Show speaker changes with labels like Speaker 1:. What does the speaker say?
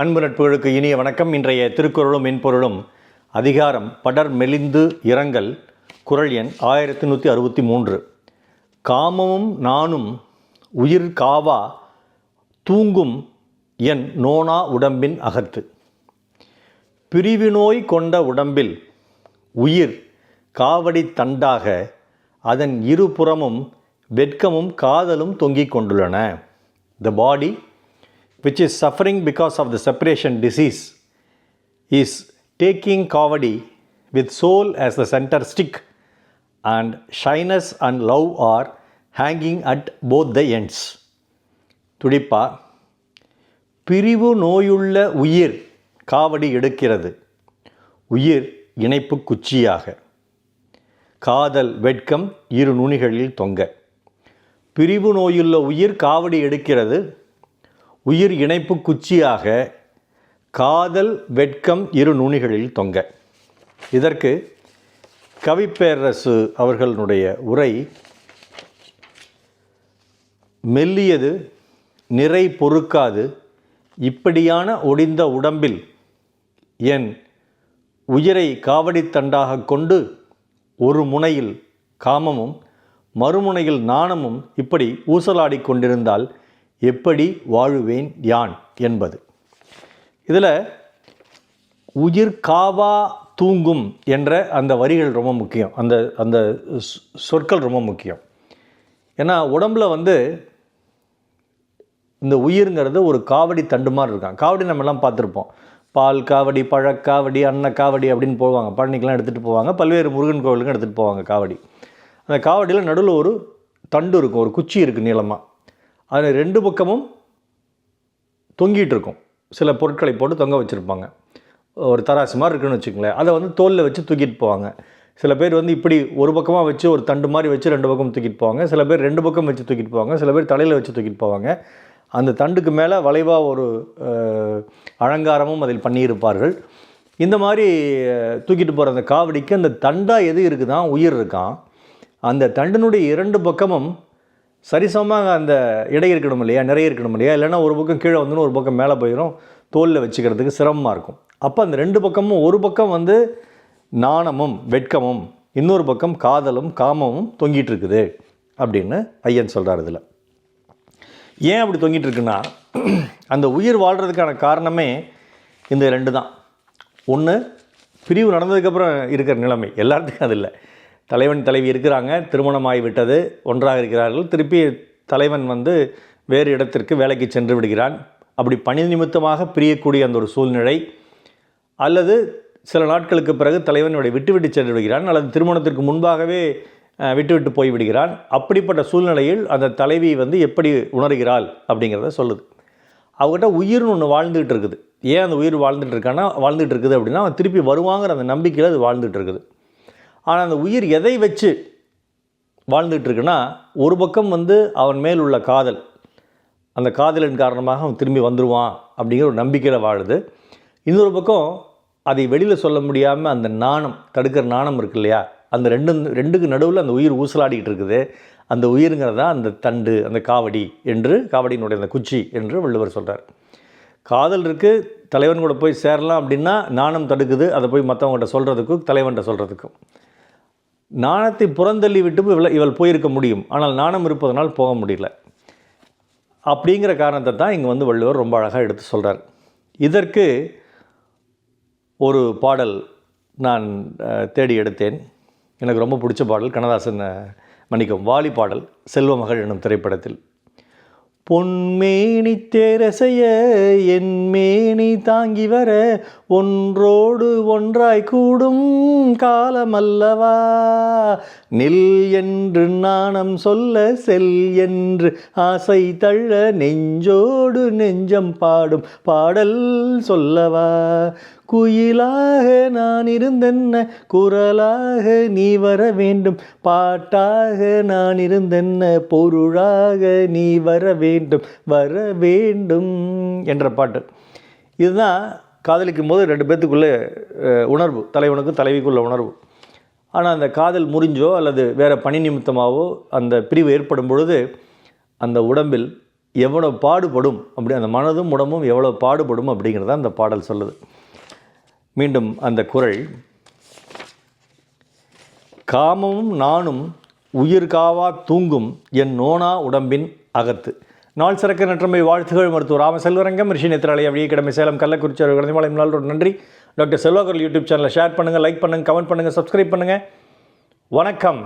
Speaker 1: அன்பு நட்புகளுக்கு இனிய வணக்கம். இன்றைய திருக்குறளும் மென்பொருளும் அதிகாரம் படர் மெலிந்து இரங்கல் குரல் எண் ஆயிரத்தி நூற்றி அறுபத்தி மூன்று. காமமும் நானும் உயிர் காவா தூங்கும் என் நோனா உடம்பின் அகத்து. பிரிவினோய் கொண்ட உடம்பில் உயிர் காவடி தண்டாக அதன் இருபுறமும் வெட்கமும் காதலும் தொங்கிக் கொண்டுள்ளன. த பாடி which is suffering because of the separation disease is taking kavadi with soul as the center stick and shyness and love are hanging at both the ends துடிப்பா பிரிவு நோயுள்ள உயிர் காவடி எடுக்கிறது உயிர் இணைப்பு குச்சியாக காதல் வெட்கம் இரு நுனிகளில் தொங்க பிரிவு நோயுள்ள உயிர் காவடி எடுக்கிறது உயிர் இணைப்பு குச்சியாக காதல் வெட்கம் இரு நுனிகளில் தொங்க. இதற்கு கவிப்பேரரசு அவர்களுடைய உரை மெல்லியது நிறை பொறுக்காது இப்படியான ஒடிந்த உடம்பில் என் உயிரை காவடித்தண்டாக கொண்டு ஒரு முனையில் காமமும் மறுமுனையில் நாணமும் இப்படி ஊசலாடிக் கொண்டிருந்தால் எப்படி வாழுவேன் யான் என்பது. இதில் உயிர் காவா தூங்கும் என்ற அந்த வரிகள் ரொம்ப முக்கியம். அந்த அந்த சொற்கள் ரொம்ப முக்கியம். ஏன்னா உடம்புல வந்து இந்த உயிர்ங்கிறது ஒரு காவடி தண்டு மாதிரி இருக்கான் காவடி நம்ம எல்லாம் பார்த்துருப்போம். பால் காவடி பழக்காவடி அன்ன காவடி அப்படின்னு போவாங்க. பழனிக்கெலாம் எடுத்துகிட்டு போவாங்க. பல்வேறு முருகன் கோவிலுக்கும் எடுத்துகிட்டு போவாங்க காவடி. அந்த காவடியில் நடுவில் ஒரு தண்டு இருக்கும். ஒரு குச்சி இருக்குது நீளமாக அதில் ரெண்டு பக்கமும் தொங்கிட்டு இருக்கும் சில பொருட்களை போட்டு தொங்க வச்சுருப்பாங்க. ஒரு தராசு மாதிரி இருக்குன்னு வச்சுக்கங்களேன். அதை வந்து தோலில் வச்சு தூக்கிட்டு போவாங்க. சில பேர் வந்து இப்படி ஒரு பக்கமாக வச்சு ஒரு தண்டு மாதிரி வச்சு ரெண்டு பக்கம் தூக்கிட்டு போவாங்க. சில பேர் ரெண்டு பக்கம் வச்சு தூக்கிட்டு போவாங்க. சில பேர் தலையில் வச்சு தூக்கிட்டு போவாங்க. அந்த தண்டுக்கு மேலே வளைவாக ஒரு அலங்காரமும் அதில் பண்ணியிருப்பார்கள். இந்த மாதிரி தூக்கிட்டு போகிற அந்த காவடிக்கு அந்த தண்டாக எது இருக்குதான்? உயிர் இருக்கான் அந்த தண்டினுடைய இரண்டு பக்கமும் சரிசமமாக அந்த இடை இருக்கணும் இல்லையா நிறைய இருக்கணும் இல்லையா? இல்லைன்னா ஒரு பக்கம் கீழே வந்துன்னு ஒரு பக்கம் மேலே போயிடும் தோலில் வச்சுக்கிறதுக்கு சிரமமாக இருக்கும். அப்போ அந்த ரெண்டு பக்கமும் ஒரு பக்கம் வந்து நாணமும் வெட்கமும் இன்னொரு பக்கம் காதலும் காமமும் தொங்கிட்டு இருக்குது அப்படின்னு ஐயன் சொல்கிறார் இதில். ஏன் அப்படி தொங்கிட்டு இருக்குன்னா அந்த உயிர் வாழ்கிறதுக்கான காரணமே இந்த ரெண்டு தான். ஒன்று பிரிவு நடந்ததுக்கப்புறம் இருக்கிற நிலைமை. எல்லாத்துக்கும் அது இல்லை. தலைவன் தலைவி இருக்கிறாங்க. திருமணமாகிவிட்டது. ஒன்றாக இருக்கிறார்கள். திருப்பி தலைவன் வந்து வேறு இடத்திற்கு வேலைக்கு சென்று விடுகிறான். அப்படி பணி நிமித்தமாக பிரியக்கூடிய அந்த ஒரு சூழ்நிலை. அல்லது சில நாட்களுக்கு பிறகு தலைவனுடைய விட்டுவிட்டு சென்று விடுகிறான். அல்லது திருமணத்திற்கு முன்பாகவே விட்டுவிட்டு போய் விடுகிறான். அப்படிப்பட்ட சூழ்நிலையில் அந்த தலைவி வந்து எப்படி உணர்கிறாள் அப்படிங்கிறத சொல்லுது. அவகிட்ட உயிர்னு ஒன்று வாழ்ந்துகிட்டு இருக்குது. ஏன் அந்த உயிர் வாழ்ந்துட்டு இருக்கான்னா வாழ்ந்துட்டு இருக்குது அப்படின்னா அவன் திருப்பி வருவாங்கிற அந்த நம்பிக்கையில் அது வாழ்ந்துட்டு இருக்குது. ஆனால் அந்த உயிர் எதை வச்சு வாழ்ந்துட்டுருக்குன்னா ஒரு பக்கம் வந்து அவன் மேல் உள்ள காதல். அந்த காதலின் காரணமாக அவன் திரும்பி வந்துடுவான் அப்படிங்கிற ஒரு நம்பிக்கையில் வாழுது. இன்னொரு பக்கம் அதை வெளியில் சொல்ல முடியாமல் அந்த நாணம் தடுக்கிற நாணம் இருக்கு இல்லையா? அந்த ரெண்டு ரெண்டுக்கு நடுவில் அந்த உயிர் ஊசலாடிக்கிட்டு இருக்குது அந்த உயிருங்கிறதா அந்த தண்டு அந்த காவடி என்று காவடியினுடைய அந்த குச்சி என்று வள்ளுவர் சொல்கிறார் காதல் இருக்குது தலைவன் கூட போய் சேரலாம் அப்படின்னா நாணம் தடுக்குது. அதை போய் மற்றவங்ககிட்ட சொல்கிறதுக்கும் தலைவன்கிட்ட சொல்கிறதுக்கும் நாணத்தை புறந்தள்ளி விட்டு இவள் இவள் போயிருக்க முடியும். ஆனால் நாணம் இருப்பதனால் போக முடியல. அப்படிங்கிற காரணத்தை தான் இங்கே வந்து வள்ளுவர் ரொம்ப அழகாக எடுத்து சொல்கிறார் இதற்கு ஒரு பாடல் நான் தேடி எடுத்தேன். எனக்கு ரொம்ப பிடிச்ச பாடல் கண்ணதாசன் மன்னிக்கும் வாலி பாடல் செல்வமகள் என்னும் திரைப்படத்தில். பொன்மேனி தேரசைய என் மேனி தாங்கி வர ஒன்றோடு ஒன்றாய் கூடும் காலமல்லவா? நில் என்று நாணம் சொல்ல செல் என்று ஆசை தள்ள நெஞ்சோடு நெஞ்சம் பாடும் பாடல் சொல்லவா? குயிலாக நான் இருந்தென்ன குரலாக நீ வர வேண்டும் பாட்டாக நான் இருந்தென்ன பொருளாக நீ வர வேண்டும். வர வேண்டும் என்ற பாட்டு. இதுதான் காதலிக்கும் போது ரெண்டு பேர்த்துக்குள்ளே உணர்வு. தலைவனுக்கும் தலைவிக்குள்ள உணர்வு. ஆனால் அந்த காதல் முறிஞ்சோ அல்லது வேறு பணி நிமித்தமாகவோ அந்த பிரிவு ஏற்படும் பொழுது அந்த உடம்பில் எவ்வளோ பாடுபடும் அப்படி அந்த மனதும் உடம்பும் எவ்வளோ பாடுபடும் அப்படிங்கிறத அந்த பாடல் சொல்லுது. மீண்டும் அந்த குரல். காமமும் நானும் உயிர் காவா தூங்கும் என் நோனா உடம்பின் அகத்து. நாள் சிறக்க நற்றமை வாழ்த்துகள் மருத்துவர் ராமசெல்வரங்கம் ரிஷி நேத்திராலய அப்படியே கிடமை சேலம் கள்ளக்குறிச்சி அவர்கள் குழந்தைமாலை நாள் நன்றி. டாக்டர் செல்வாகர் யூடியூப் சேனலை ஷேர் பண்ணுங்கள் லைக் பண்ணுங்கள் கமெண்ட் பண்ணுங்கள் சப்ஸ்கிரைப் பண்ணுங்கள் வணக்கம்.